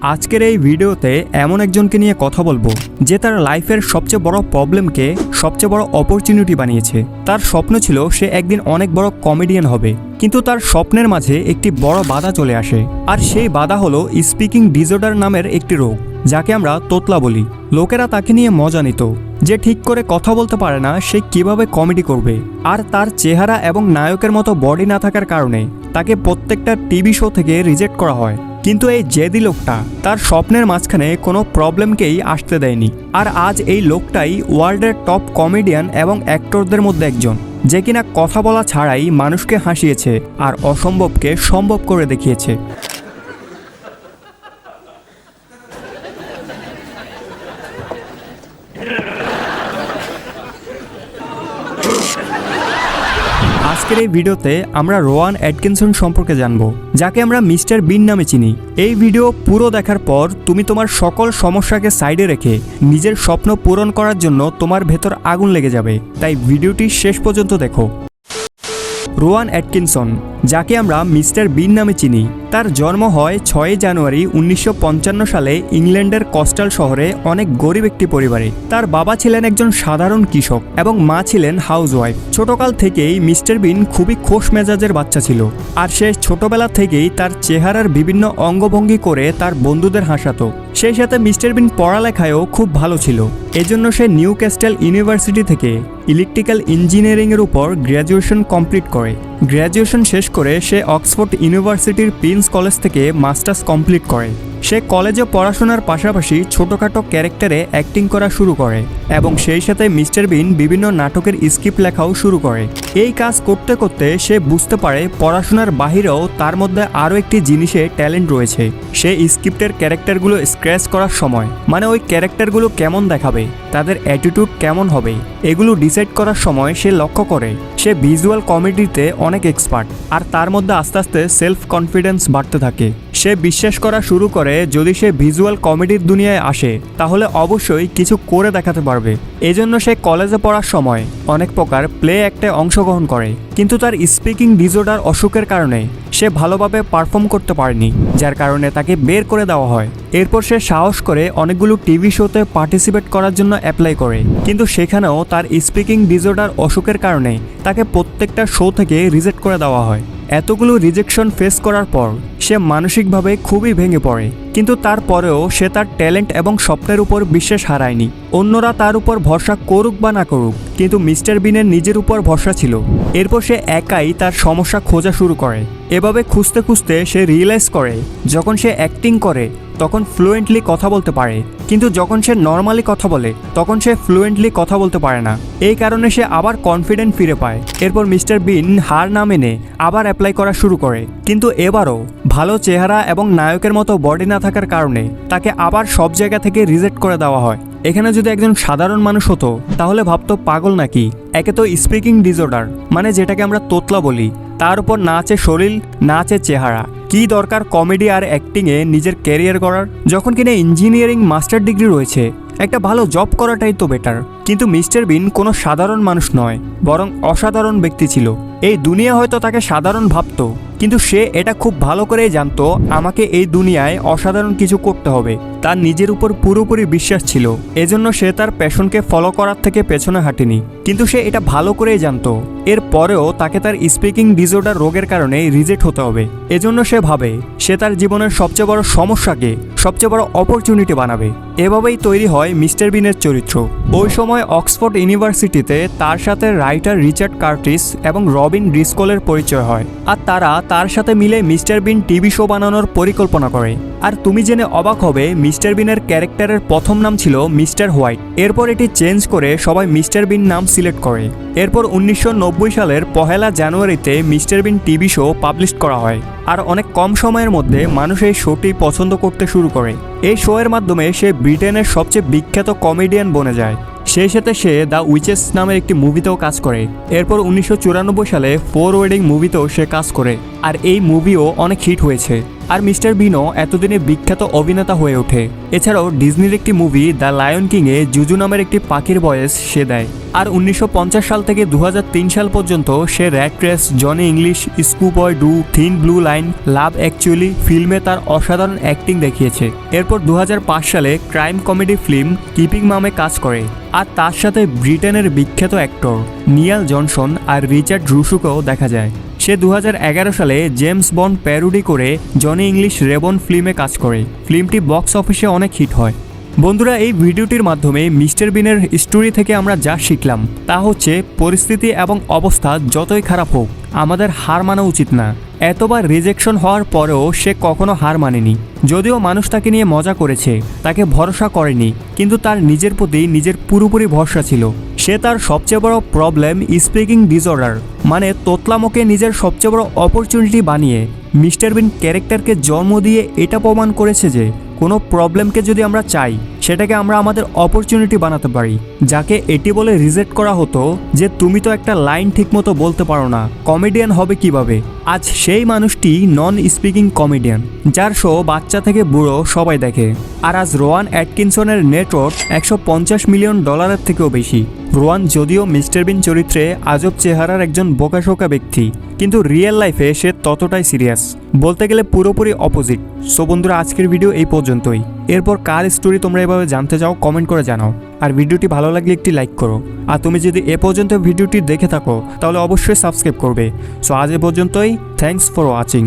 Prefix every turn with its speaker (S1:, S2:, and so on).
S1: আজকের এই ভিডিওতে এমন একজনকে নিয়ে কথা বলব, যে তার লাইফের সবচেয়ে বড় প্রবলেমকে সবচেয়ে বড় অপরচুনিটি বানিয়েছে। তার স্বপ্ন ছিল সে একদিন অনেক বড় কমেডিয়ান হবে, কিন্তু তার স্বপ্নের মাঝে একটি বড় বাধা চলে আসে, আর সেই বাধা হলো স্পিকিং ডিজর্ডার নামের একটি রোগ, যাকে আমরা তোতলা বলি। লোকেরা তাকে নিয়ে মজা নিত, যে ঠিক করে কথা বলতে পারে না সে কীভাবে কমেডি করবে, আর তার চেহারা এবং নায়কের মতো বডি না থাকার কারণে তাকে প্রত্যেকটা টিভি শো থেকে রিজেক্ট করা হয়। কিন্তু এই জেদি লোকটা তার স্বপ্নের মাঝখানে কোনো প্রবলেমকেই আসতে দেয়নি। আর আজ এই লোকটাই ওয়ার্ল্ডের টপ কমেডিয়ান এবং অ্যাক্টরদের মধ্যে একজন, যে কিনা কথা বলা ছাড়াই মানুষকে হাসিয়েছে আর অসম্ভবকে সম্ভব করে দেখিয়েছে। আজকের এই ভিডিওতে আমরা রোয়ান অ্যাডকিনসন সম্পর্কে জানব, যাকে আমরা মিস্টার বিন নামে চিনি। এই ভিডিও পুরো দেখার পর তুমি তোমার সকল সমস্যাকে সাইডে রেখে নিজের স্বপ্ন পূরণ করার জন্য তোমার ভেতর আগুন লেগে যাবে। তাই ভিডিওটি শেষ পর্যন্ত দেখো। রোয়ান অ্যাটকিনসন যাকে আমরা মিস্টার বিন নামে চিনি। তার জন্ম হয় ছয় জানুয়ারি উনিশশো পঞ্চান্ন সালে ইংল্যান্ডের কস্টাল শহরে অনেক গরিব একটি পরিবারে। তার বাবা ছিলেন একজন সাধারণ কৃষক এবং মা ছিলেন হাউসওয়াইফ। ছোটকাল থেকেই মিস্টার বিন খুবই খোশ মেজাজের বাচ্চা ছিল। আর সে ছোটবেলা থেকেই তার চেহারার বিভিন্ন অঙ্গভঙ্গি করে তার বন্ধুদের হাসাতো। সেই সাথে মিস্টার বিন পড়ালেখায়ও খুব ভালো ছিল। এজন্য সে নিউ ক্যাস্টেল ইউনিভার্সিটি থেকে ইলেকট্রিক্যাল ইঞ্জিনিয়ারিংয়ের উপর গ্র্যাজুয়েশন কমপ্লিট করে। গ্র্যাজুয়েশন শেষ করে সে অক্সফোর্ড ইউনিভার্সিটির প্রিন্স কলেজ থেকে মাস্টার্স কমপ্লিট করে। সে কলেজে পড়াশোনার পাশাপাশি ছোটোখাটো ক্যারেক্টারে অ্যাক্টিং করা শুরু করে। এবং সেই সাথে মিস্টার বিন বিভিন্ন নাটকের স্ক্রিপ্ট লেখাও শুরু করে। এই কাজ করতে করতে সে বুঝতে পারে পড়াশোনার বাহিরেও তার মধ্যে আরও একটি জিনিসে ট্যালেন্ট রয়েছে। সে স্ক্রিপ্টের ক্যারেক্টারগুলো স্ক্র্যাচ করার সময় মানে ওই ক্যারেক্টারগুলো কেমন দেখাবে, তাদের অ্যাটিটিউড কেমন হবে, এগুলো ডিসাইড করার সময় সে লক্ষ্য করে, সে ভিজুয়াল কমেডিতে অনেক এক্সপার্ট, আর তার মধ্যে আস্তে আস্তে সেলফ কনফিডেন্স বাড়তে থাকে। সে বিশ্বাস করা শুরু করে, যদি সে ভিজুয়াল কমেডির দুনিয়ায় আসে, তাহলে অবশ্যই কিছু করে দেখাতে পারবে। এজন্য সে কলেজে পড়ার সময় অনেক প্রকার প্লে অ্যাক্টে অংশগ্রহণ করে। কিন্তু তার স্পিকিং ডিজর্ডার অসুখের কারণে সে ভালোভাবে পারফর্ম করতে পারেনি, যার কারণে তাকে বের করে দেওয়া হয়। এরপর সে সাহস করে অনেকগুলো টিভি শোতে পার্টিসিপেট করার জন্য অ্যাপ্লাই করে। কিন্তু সেখানেও তার স্পিকিং ডিজর্ডার অসুখের কারণে তাকে প্রত্যেকটা শো থেকে রিজেক্ট করে দেওয়া হয়। এতগুলো রিজেকশন ফেস করার পর সে মানসিকভাবে খুবই ভেঙে পড়ে। কিন্তু তারপরেও সে তার ট্যালেন্ট এবং স্বপ্নের উপর বিশ্বাস হারায়নি। অন্যরা তার উপর ভরসা করুক বা না করুক, কিন্তু মিস্টার বিনের নিজের উপর ভরসা ছিল। এরপর সে একাই তার সমস্যা খোঁজা শুরু করে। এভাবে খুঁজতে খুঁজতে সে রিয়েলাইজ করে, যখন সে অ্যাক্টিং করে, তখন ফ্লুয়েন্টলি কথা বলতে পারে। কিন্তু যখন সে নর্মালি কথা বলে, তখন সে ফ্লুয়েন্টলি কথা বলতে পারে না। এই কারণে সে আবার কনফিডেন্ট ফিরে পায়। এরপর মিস্টার বিন হার না মেনে আবার অ্যাপ্লাই করা শুরু করে। কিন্তু এবারও ভালো চেহারা এবং নায়কের মতো বডি না থাকার কারণে তাকে আবার সব জায়গা থেকে রিজেক্ট করে দেওয়া হয়। এখানে যদি একজন সাধারণ মানুষ হতো, তাহলে ভাবতো পাগল নাকি? একে তো স্পিকিং ডিজর্ডার মানে যেটাকে আমরা তোতলা বলি। তার উপর না আছে শরীর না আছে চেহারা। কি দরকার কমেডি আর অ্যাক্টিংয়ে নিজের ক্যারিয়ার করার যখন কিনা ইঞ্জিনিয়ারিং মাস্টার ডিগ্রি রয়েছে, একটা ভালো জব করাটাই তো বেটার কিন্তু মিস্টার বিন কোনো সাধারণ মানুষ নয়, বরং অসাধারণ ব্যক্তি ছিল। এই দুনিয়া হয়তো তাকে সাধারণ ভাবতো, কিন্তু সে এটা খুব ভালো করেই জানতো, আমাকে এই দুনিয়ায় অসাধারণ কিছু করতে হবে। তার নিজের উপর পুরোপুরি বিশ্বাস ছিল, এজন্য সে তার প্যাশনকে ফলো করার থেকে পেছনে হাঁটেনি। কিন্তু সে এটা ভালো করেই জানতো, এর পরেও তাকে তার স্পিকিং ডিজর্ডার রোগের কারণে রিজেক্ট হতে হবে। এজন্য সে ভাবে, সে তার জীবনের সবচেয়ে বড় সমস্যাকে সবচেয়ে বড় অপরচুনিটি বানাবে। এভাবেই তৈরি হয় মিস্টার বিনের চরিত্র। ওই সময় অক্সফোর্ড ইউনিভার্সিটিতে তার সাথে রাইটার রিচার্ড কার্টিস এবং রবিন ড্রিসকলের পরিচয় হয়। আর তারা তার সাথে মিলে মিস্টার বিন টিভি শো বানানোর পরিকল্পনা করে। আর তুমি জেনে অবাক হবে, মিস্টার বিনের ক্যারেক্টারের প্রথম নাম ছিল মিস্টার হোয়াইট। এরপর এটি চেঞ্জ করে সবাই মিস্টার বিন নাম সিলেক্ট করে। এরপর উনিশশো নব্বই সালের পহেলা জানুয়ারিতে Mister Bean TV show publish করা হয়। আর অনেক কম সময়ের মধ্যে মানুষ এই শোটি পছন্দ করতে শুরু করে। এই শোয়ের মাধ্যমে সে ব্রিটেনের সবচেয়ে বিখ্যাত কমেডিয়ান বনে যায়। সেই সাথে সে দ্য উইচেস নামের একটি মুভিতেও কাজ করে। এরপর উনিশশো চুরানব্বই সালে ফোর ওয়েডিং মুভিতেও সে কাজ করে। আর এই মুভিও অনেক হিট হয়েছে। আর মিস্টার বিনো এতদিনে বিখ্যাত অভিনেতা হয়ে ওঠে। এছাড়াও ডিজনির একটি মুভি দ্য লায়ন কিংয়ে জুজু নামের একটি পাখির বয়স সে দেয়। আর উনিশশো পঞ্চাশ সাল থেকে দু হাজার তিন সাল পর্যন্ত সে rat race Johnny English Scooby Doo thin blue line love actually ফিল্মে তার অসাধারণ অ্যাক্টিং দেখিয়েছে। এরপর দু হাজার পাঁচ সালে ক্রাইম কমেডি ফিল্ম কিপিং মামে কাজ করে। আর তার সাথে ব্রিটেনের বিখ্যাত অ্যাক্টর নিয়াল জনসন আর রিচার্ড রুশুকেও দেখা যায়। সে দু হাজার এগারো সালে জেমস বন্ড প্যারোডি করে জনি ইংলিশ রেবন ফিল্মে কাজ করে। ফিল্মটি বক্স অফিসে অনেক হিট হয়। বন্ধুরা, এই ভিডিওটির মাধ্যমে মিস্টার বিনের স্টোরি থেকে আমরা যা শিখলাম তা হচ্ছে পরিস্থিতি এবং অবস্থা যতই খারাপ হোক, আমাদের হার মানা উচিত না। এতবার রিজেকশন হওয়ার পরেও সে কখনো হার মানেনি। যদিও মানুষ তাকে নিয়ে মজা করেছে, তাকে ভরসা করেনি, কিন্তু তার নিজের প্রতি নিজের পুরোপুরি ভরসা ছিল। সে তার সবচেয়ে বড় প্রবলেম স্পিকিং ডিসঅর্ডার মানে তোতলামোকে নিজের সবচেয়ে বড় অপরচুনিটি বানিয়ে মিস্টার বিন ক্যারেক্টারকে জন্ম দিয়ে এটা প্রমাণ করেছে যে কোনো প্রবলেমকে যদি আমরা চাই, সেটাকে আমরা আমাদের অপরচুনিটি বানাতে পারি, যাকে এটি বলে রিজেক্ট করা হতো যে তুমি তো একটা লাইন ঠিকমতো বলতে পারো না কমেডিয়ান হবে কীভাবে? আজ সেই মানুষটি নন স্পিকিং কমেডিয়ান যার শো বাচ্চা থেকে বুড়ো সবাই দেখে। আর আজ রোয়ান অ্যাটকিনসনের নেটওয়ার্ক একশো পঞ্চাশ মিলিয়ন ডলারের থেকেও বেশি। রোয়ান যদিও মিস্টার বিন চরিত্রে আজব চেহারার একজন বোকাশোকা ব্যক্তি কিন্তু রিয়েল লাইফে সে ততটাই সিরিয়াস বলতে গেলে পুরোপুরি অপোজিট সো বন্ধুরা, আজকের ভিডিও এই পর্যন্তই। এরপর কার স্টোরি তোমরা এভাবে জানতে চাও কমেন্ট করে জানাও। আর ভিডিওটি ভালো লাগলে একটি লাইক করো। আর তুমি যদি এ পর্যন্ত ভিডিওটি দেখে থাকো, তাহলে অবশ্যই সাবস্ক্রাইব করবে। সো আজ এ পর্যন্তই। Thanks for watching